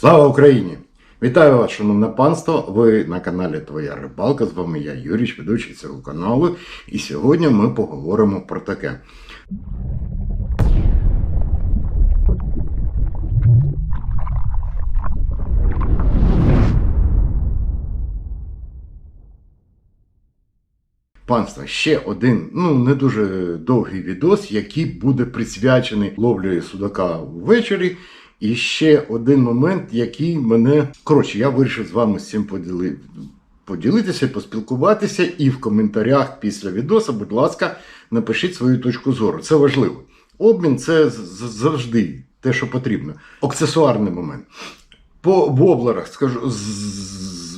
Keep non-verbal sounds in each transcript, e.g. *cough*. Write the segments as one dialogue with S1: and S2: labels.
S1: Слава Україні! Вітаю вас, шановне панство! Ви на каналі Твоя Рибалка. З вами я, Юрій, ведучий цього каналу. І сьогодні ми поговоримо про таке. Панство, ще один, ну не дуже довгий відос, який буде присвячений ловлі судака ввечері. І ще один момент, який мене. Коротше, я вирішив з вами з цим поділи... поділитися, поспілкуватися. І в коментарях після відоса, будь ласка, напишіть свою точку зору. Це важливо. Обмін це завжди те, що потрібно. Аксесуарний момент. По воблерах, скажу,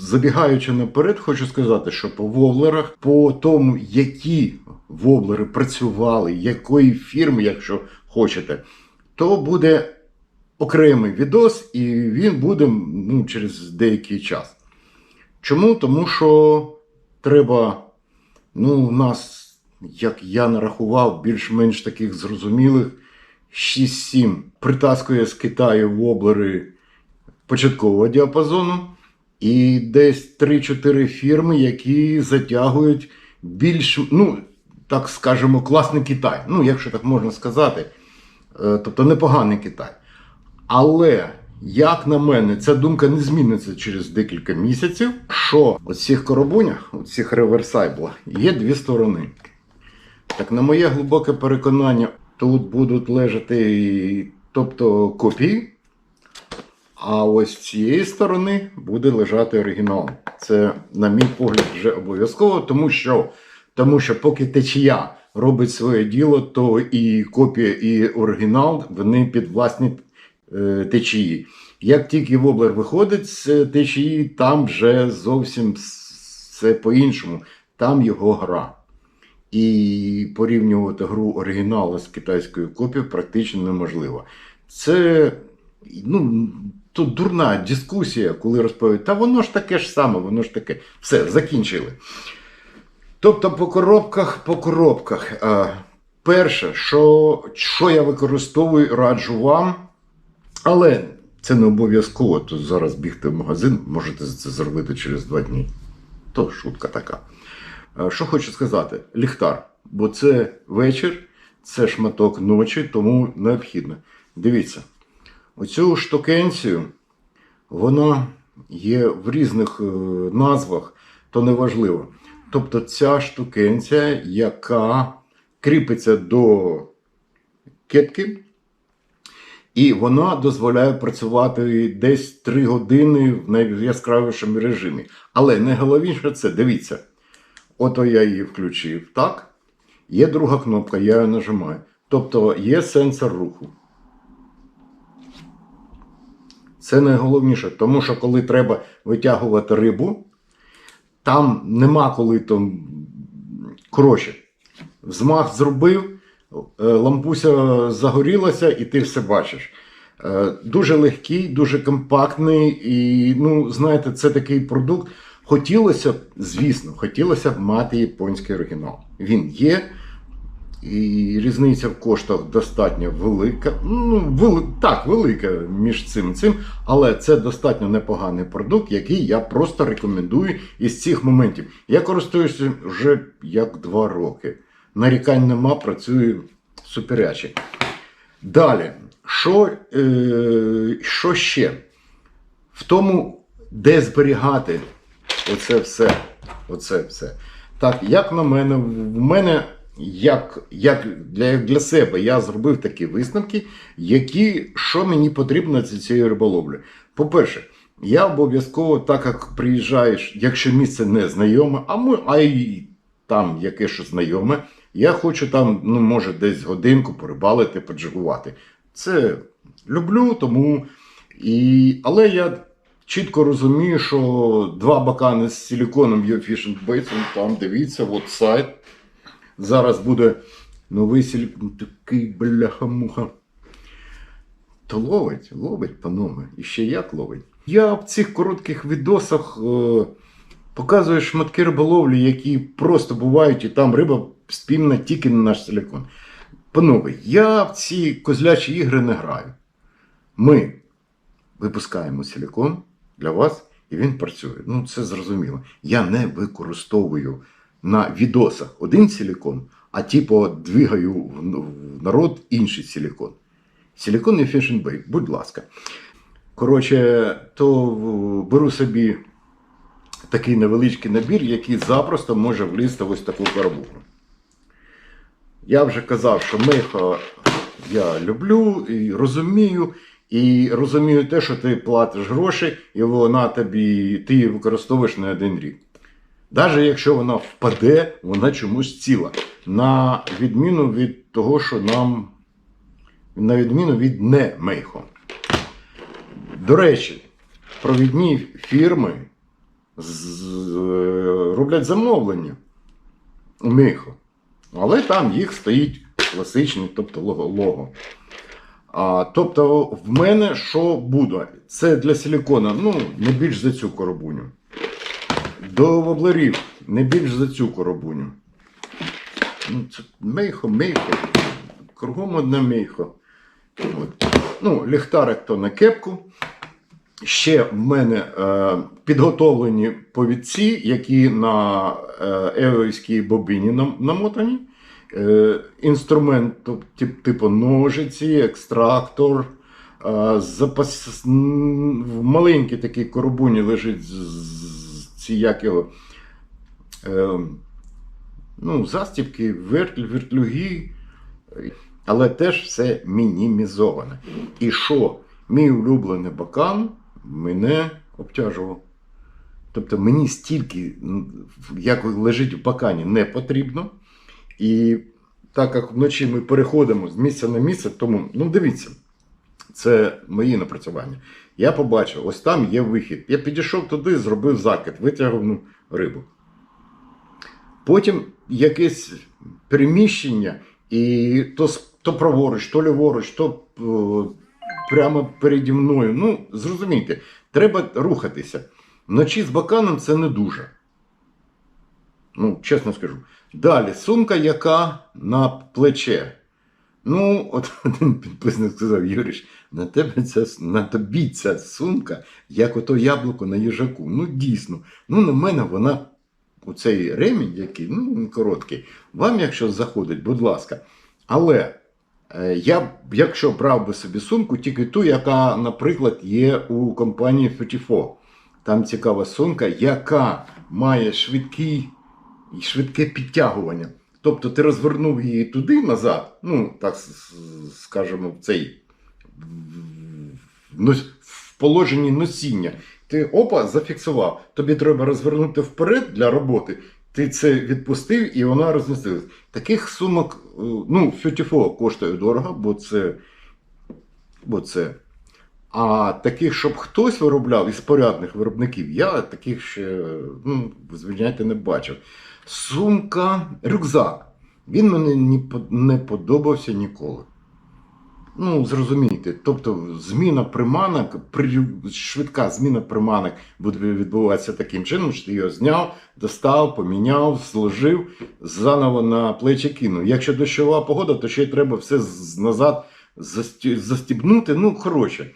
S1: забігаючи наперед, хочу сказати, що по воблерах, по тому, які воблери працювали, якої фірми, якщо хочете, то буде окремий відос, і він буде ну, через деякий час. Чому? Тому що треба, ну, у нас, як я нарахував, більш-менш таких зрозумілих 6-7 притаскує з Китаю воблери початкового діапазону, і десь 3-4 фірми, які затягують більш, ну, так скажемо, класний Китай. Ну, якщо так можна сказати. Е, Тобто непоганий Китай. Але, як на мене, ця думка не зміниться через декілька місяців, що у цих коробунях, у цих реверсайблах, є дві сторони. Так, на моє глибоке переконання, тут будуть лежати тобто, копії, а ось з цієї сторони буде лежати оригінал. Це, на мій погляд, вже обов'язково, тому що, тому що поки течія робить своє діло, то і копія, і оригінал вони підвласні е, течії. Як тільки воблер виходить з течії, там вже зовсім все по-іншому. Там його гра. І порівнювати гру оригіналу з китайською копією практично неможливо. Це ну, тут дурна дискусія, коли розповідають, та воно ж таке ж саме, воно ж таке. Все, закінчили. Тобто по коробках, по коробках. Перше, що, що я використовую, раджу вам, але це не обов'язково. Тут зараз бігти в магазин, можете це зробити через два дні. То шутка така. Е, Що хочу сказати, ліхтар, бо це вечір, це шматок ночі, тому необхідно. Дивіться, оцю штукенцію, вона є в різних е, назвах, то неважливо. Тобто ця штукенція, яка кріпиться до кепки, і вона дозволяє працювати десь 3 години в найяскравішому режимі. Але найголовніше це, дивіться, ото я її включив, так? Є друга кнопка, я її нажимаю. Тобто є сенсор руху. Це найголовніше, тому що коли треба витягувати рибу, там нема коли там. Коротше, взмах зробив, лампуся загорілася, і ти все бачиш. Е, Дуже легкий, дуже компактний, і, ну, знаєте, це такий продукт. Хотілося б, звісно, хотілося б мати японський оригінал. Він є, і різниця в коштах достатньо велика. Ну, вели, так, велика між цим цим, але це достатньо непоганий продукт, який я просто рекомендую із цих моментів. Я користуюся вже як два роки. Нарікань нема, працюю суперяче. Далі, що, е, що ще? В тому, де зберігати оце все. Оце все. Так, як на мене, в мене, як, як для, для себе, я зробив такі висновки, які, що мені потрібно для цієї риболовлі. По-перше, я обов'язково, так як приїжджаєш, якщо місце не знайоме, а, ми, а й там яке що знайоме, я хочу там, ну, може, десь годинку порибалити, поджигувати. Це люблю, тому. І... Але я чітко розумію, що два бакани з силіконом є Fishing вон там дивіться, от сайт. Зараз буде новий силікон, такий бляха-муха. То ловить, ловить, панове. І ще як ловить. Я в цих коротких відосах е, показую шматки риболовлі, які просто бувають, і там риба спільна тільки на наш силікон. Панове, я в ці козлячі ігри не граю. Ми випускаємо силікон для вас, і він працює. Ну, це зрозуміло. Я не використовую на відосах один силікон, а типу двигаю в народ інший силікон. Силікон і Bake, будь ласка. Коротше, то беру собі такий невеличкий набір, який запросто може влізти в ось таку коробуху. Я вже казав, що мехо я люблю і розумію. І розумію те, що ти платиш гроші, і вона тобі, ти її використовуєш не один рік. Навіть якщо вона впаде, вона чомусь ціла. На відміну від того, що нам. На відміну від не мейхо. До речі, провідні фірми з- е, роблять замовлення у мейхо. Але там їх стоїть класичний, тобто лого. лого. А, тобто, в мене що буде? Це для силікона, ну, не більш за цю коробуню. До воблерів не більш за цю коробуню. Ну, це мейхо, мейхо. Кругом одне мейхо. От. Ну, ліхтарик то на кепку. Ще в мене е, підготовлені повідці, які на е, евойській бобині нам- намотані. Е, інструмент, тип- типу ножиці, екстрактор. Е, запас... В маленькій такій коробуні лежить ці як його, е, ну, застібки, вертль, вертлюги, але теж все мінімізоване. І що мій улюблений бакан мене обтяжував. Тобто мені стільки, як лежить в бакані, не потрібно. І так як вночі ми переходимо з місця на місце, тому ну дивіться, це мої напрацювання. Я побачив, ось там є вихід. Я підійшов туди, зробив закид, витягнув ну, рибу. Потім якесь переміщення, і то, то праворуч, то ліворуч, то е, прямо переді мною. Ну, зрозумійте, треба рухатися. Вночі з баканом це не дуже. Ну, чесно скажу. Далі, сумка, яка на плече. Ну, от *laughs* один підписник сказав, Юріш, на тебе ця, на тобі ця сумка, як ото яблуко на їжаку. Ну, дійсно. Ну, на мене вона, оцей ремінь, який, ну, короткий, вам, якщо заходить, будь ласка. Але я б, якщо брав би собі сумку, тільки ту, яка, наприклад, є у компанії 34. Там цікава сумка, яка має швидкий, швидке підтягування. Тобто ти розвернув її туди назад, ну, так скажемо, в цей в положенні носіння. Ти опа, зафіксував. Тобі треба розвернути вперед для роботи. Ти це відпустив і вона розмістилась. Таких сумок, е, ну, 44 коштує дорого, бо це. Бо це. А таких, щоб хтось виробляв із порядних виробників, я таких ще, ну, звиняйте, не бачив. Сумка, рюкзак. Він мені не подобався ніколи. Ну, зрозумійте, тобто зміна приманок, при, швидка зміна приманок буде відбуватися таким чином, що ти його зняв, достав, поміняв, зложив, заново на плечі кинув. Якщо дощова погода, то ще й треба все назад застібнути. Ну, коротше.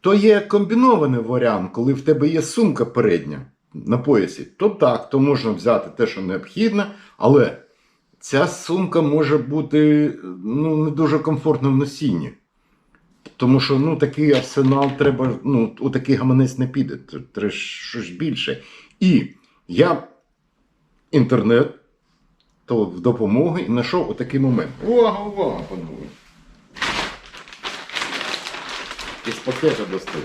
S1: То є комбінований варіант, коли в тебе є сумка передня на поясі, то так, то можна взяти те, що необхідно, але ця сумка може бути ну, не дуже комфортна в носінні. Тому що ну, такий арсенал треба, ну, у такий гаманець не піде, тр- треба щось більше. І я інтернет то в допомогу і знайшов отакий момент. Увага, увага, панове! Із пакета достаю.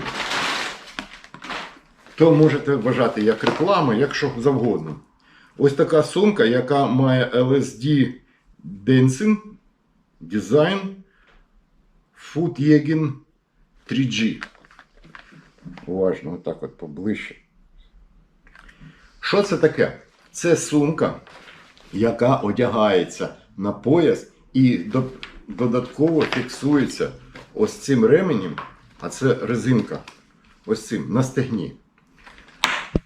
S1: То можете вважати як реклама, як що завгодно. Ось така сумка, яка має LSD Dancing Design Food 3G. Уважно, отак от поближче. Що це таке? Це сумка, яка одягається на пояс і до- додатково фіксується ось цим ременем, а це резинка. Ось цим на стегні.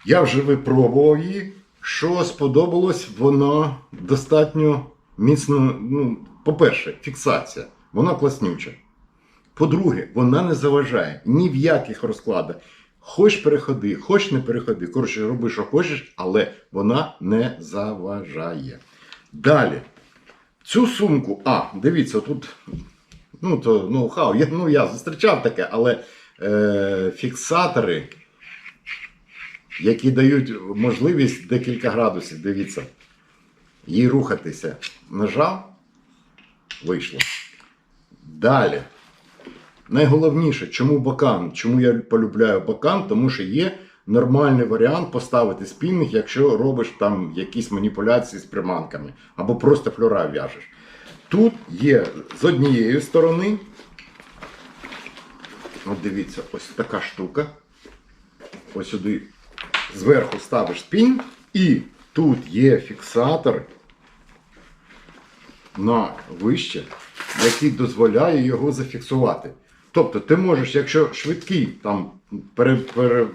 S1: Я вже випробував її. Що сподобалось, вона достатньо міцно. Ну, по-перше, фіксація. Вона класнюча. По-друге, вона не заважає ні в яких розкладах. Хоч переходи, хоч не переходи. Коротше, роби, що хочеш, але вона не заважає. Далі. Цю сумку, а, дивіться, тут ну, то ноу-хау. Ну, я зустрічав таке, але е, фіксатори, які дають можливість декілька градусів, дивіться, їй рухатися. Нажав, вийшло. Далі. Найголовніше, чому бакан? Чому я полюбляю бакан? Тому що є нормальний варіант поставити спільник, якщо робиш там якісь маніпуляції з приманками, або просто флюра в'яжеш. Тут є з однієї сторони. От дивіться, ось така штука. Ось сюди зверху ставиш спінь, і тут є фіксатор на вище, який дозволяє його зафіксувати. Тобто ти можеш, якщо швидкий там пере, пере,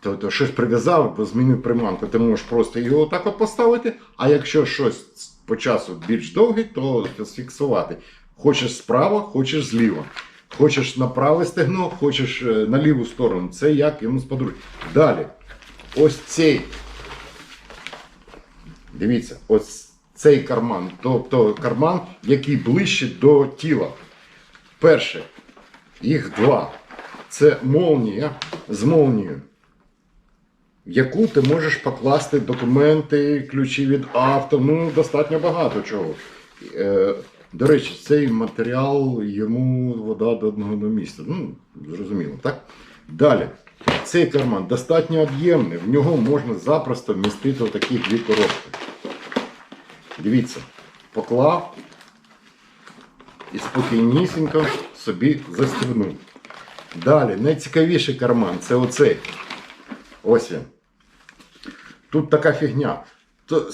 S1: то, то щось прив'язав, бо змінив приманку, ти можеш просто його так от поставити, а якщо щось по часу більш довгий, то зафіксувати. Хочеш справа, хочеш зліва. Хочеш на праве стегно, хочеш е, на ліву сторону. Це як йому сподобається. Далі. Ось цей. Дивіться, ось цей карман. Тобто карман, який ближче до тіла. Перше, їх два. Це молнія з молнією, в яку ти можеш покласти документи, ключі від авто, ну достатньо багато чого. До речі, цей матеріал йому вода до одного місця. Ну, зрозуміло, так? Далі. Цей карман достатньо об'ємний, в нього можна запросто вмістити отакі дві коробки. Дивіться, поклав і спокійнісінько собі застібнув. Далі, найцікавіший карман це оцей. Ось він. Тут така фігня. То,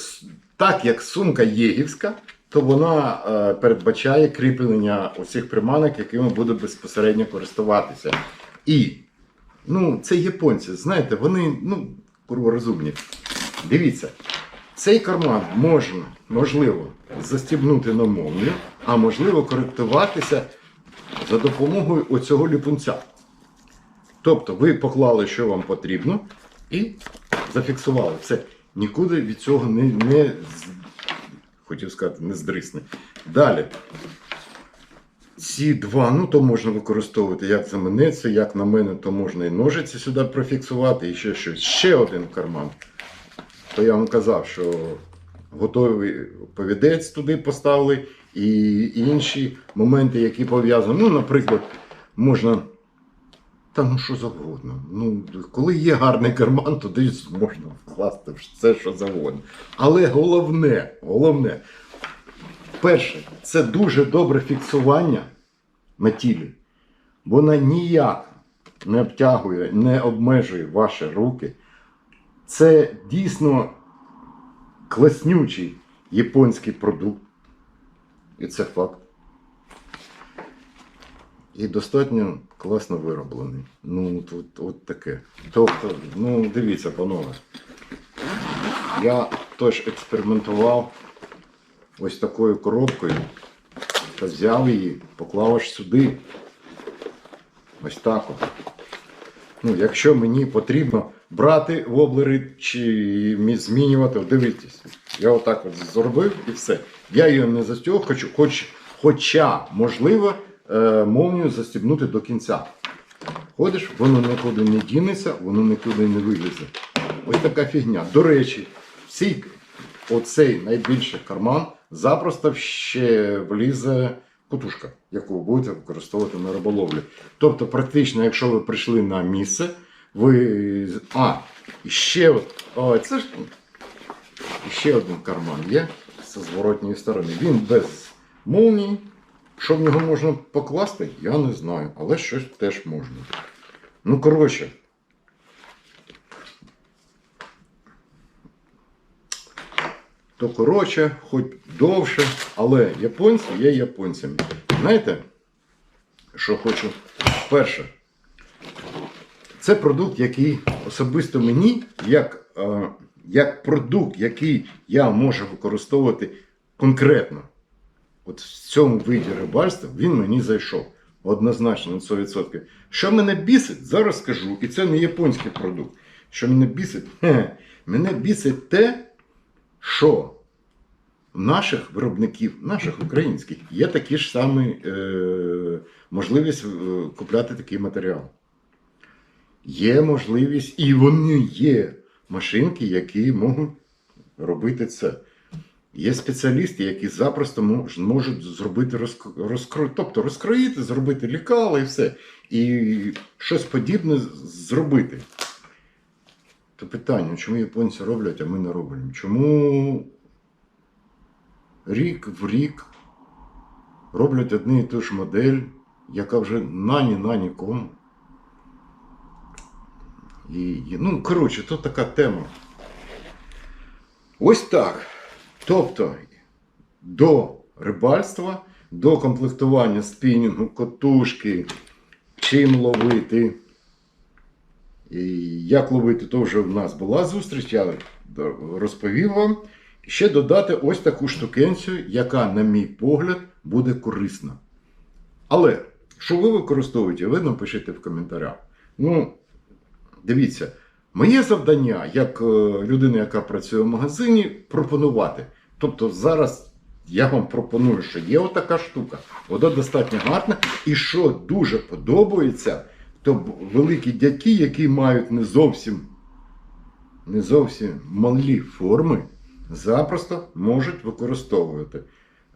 S1: так як сумка єгівська, то вона е, передбачає кріплення усіх приманок, якими буде безпосередньо користуватися. І ну, це японці, знаєте, вони ну, курва розумні. Дивіться, цей карман можна, можливо, застібнути на молнію, а можливо коректуватися за допомогою оцього ліпунця. Тобто ви поклали, що вам потрібно, і зафіксували. Все. Нікуди від цього не, не хотів сказати, не здрисне. Далі. Ці два, ну то можна використовувати як заменеться, як на мене, то можна і ножиці сюди профіксувати, і ще щось. Ще один карман. То я вам казав, що готовий повідець туди поставили, і інші моменти, які пов'язані. Ну, наприклад, можна. Та ну що завгодно. Ну, коли є гарний карман, туди можна вкласти все, що завгодно. Але головне, головне, перше, це дуже добре фіксування на тілі. Вона ніяк не обтягує, не обмежує ваші руки. Це дійсно класнючий японський продукт. І це факт. І достатньо класно вироблений. Ну, тут от таке. Тобто, ну, дивіться, панове. Я теж експериментував ось такою коробкою. Та взяв її, поклав аж сюди. Ось так от. Ну, якщо мені потрібно брати воблери чи змінювати, от дивіться, я отак от зробив і все. Я її не застягав, хочу, хоч, хоча, можливо, е, молнію застібнути до кінця. Ходиш, воно нікуди не дінеться, воно нікуди не вилізе. Ось така фігня. До речі, цей, оцей найбільший карман запросто ще влізе кутушка, яку ви будете використовувати на риболовлі. Тобто, практично, якщо ви прийшли на місце, ви. А, ще от. О, це ж. Ще один карман є з зворотньої сторони. Він без молнії. Що в нього можна покласти, я не знаю, але щось теж можна. Ну, коротше. То коротше, хоч довше, але японці є японцями. Знаєте, що хочу? Перше, це продукт, який особисто мені, як, е, як продукт, який я можу використовувати конкретно. От в цьому виді рибальства він мені зайшов. Однозначно, на 100%. Що мене бісить, зараз скажу, і це не японський продукт. Що мене бісить? Хе, мене бісить те, що наших виробників, наших українських, є такі ж самі е, можливість е, купляти такий матеріал. Є можливість, і вони є машинки, які можуть робити це. Є спеціалісти, які запросто можуть зробити розкро... тобто розкроїти, зробити лікала і все. І щось подібне зробити. То питання, чому японці роблять, а ми не робимо? Чому рік в рік роблять одну і ту ж модель, яка вже нані на нікому? І, ну, коротше, тут така тема. Ось так. Тобто до рибальства, до комплектування спінінгу, котушки, чим ловити. І як ловити, то вже в нас була зустріч, я розповів вам. Ще додати ось таку штукенцію, яка, на мій погляд, буде корисна. Але що ви використовуєте, ви напишіть в коментарях. Ну, дивіться, моє завдання, як е, людина, яка працює в магазині, пропонувати. Тобто зараз я вам пропоную, що є отака штука, вона достатньо гарна, і що дуже подобається, то великі дядьки, які мають не зовсім, не зовсім малі форми, запросто можуть використовувати.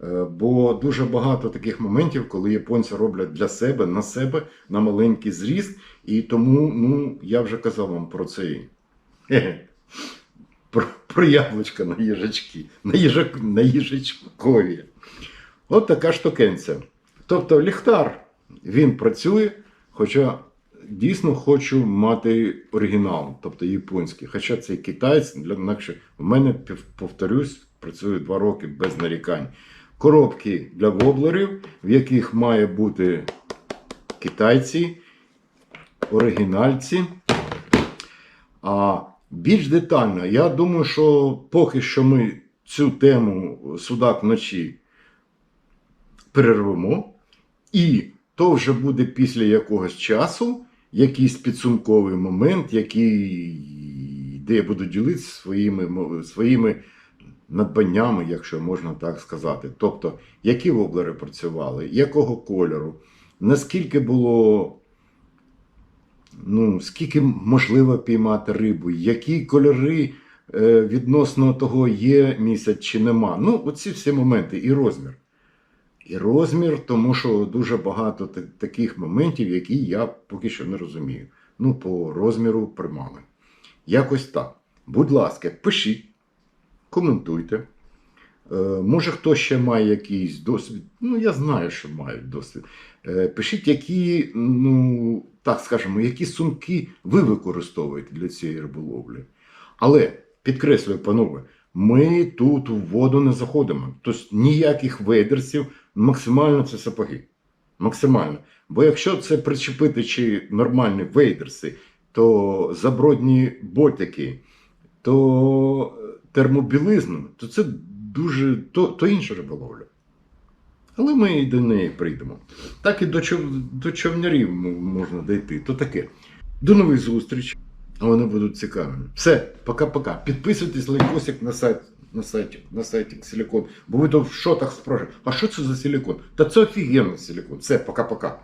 S1: Е, Бо дуже багато таких моментів, коли японці роблять для себе, на себе, на маленький зріст. І тому, ну, я вже казав вам про цей. Про, про яблучка на їжачки, на, їжак, на їжачкові. От така штукенця. Тобто ліхтар, він працює, хоча дійсно хочу мати оригінал, тобто японський. Хоча це китайць, інакше в мене, повторюсь, працює два роки без нарікань. Коробки для воблерів, в яких має бути китайці, оригінальці. А більш детально, я думаю, що поки що ми цю тему судак вночі перервемо, і то вже буде після якогось часу якийсь підсумковий момент, який, де я буду ділитися своїми, своїми надбаннями, якщо можна так сказати. Тобто, які воблери працювали, якого кольору, наскільки було ну, скільки можливо піймати рибу, які кольори е, відносно того є місяць чи нема. Ну, оці всі моменти, і розмір. І розмір, тому що дуже багато та- таких моментів, які я поки що не розумію. Ну, по розміру примами. Якось так. Будь ласка, пишіть, коментуйте. Е, може, хтось ще має якийсь досвід. Ну, я знаю, що мають досвід. Е, Пишіть, які, ну, так скажемо, які сумки ви використовуєте для цієї риболовлі. Але підкреслюю, панове, ми тут у воду не заходимо. Тобто ніяких вейдерсів, максимально це сапоги. Максимально. Бо якщо це причепити чи нормальні вейдерси, то забродні ботики, то термобілизну, то це дуже то, то інша риболовля. Але ми і до неї прийдемо. Так і до, чов, до човнярів можна дійти. То таке. До нових зустріч. Вони будуть цікавими. Все, пока-пока. Підписуйтесь лайкосик на сайт. На сайті, на сайті Силікон. Бо ви то в шотах спрашуєте, а що це за силікон? Та це офігенний силікон. Все, пока-пока.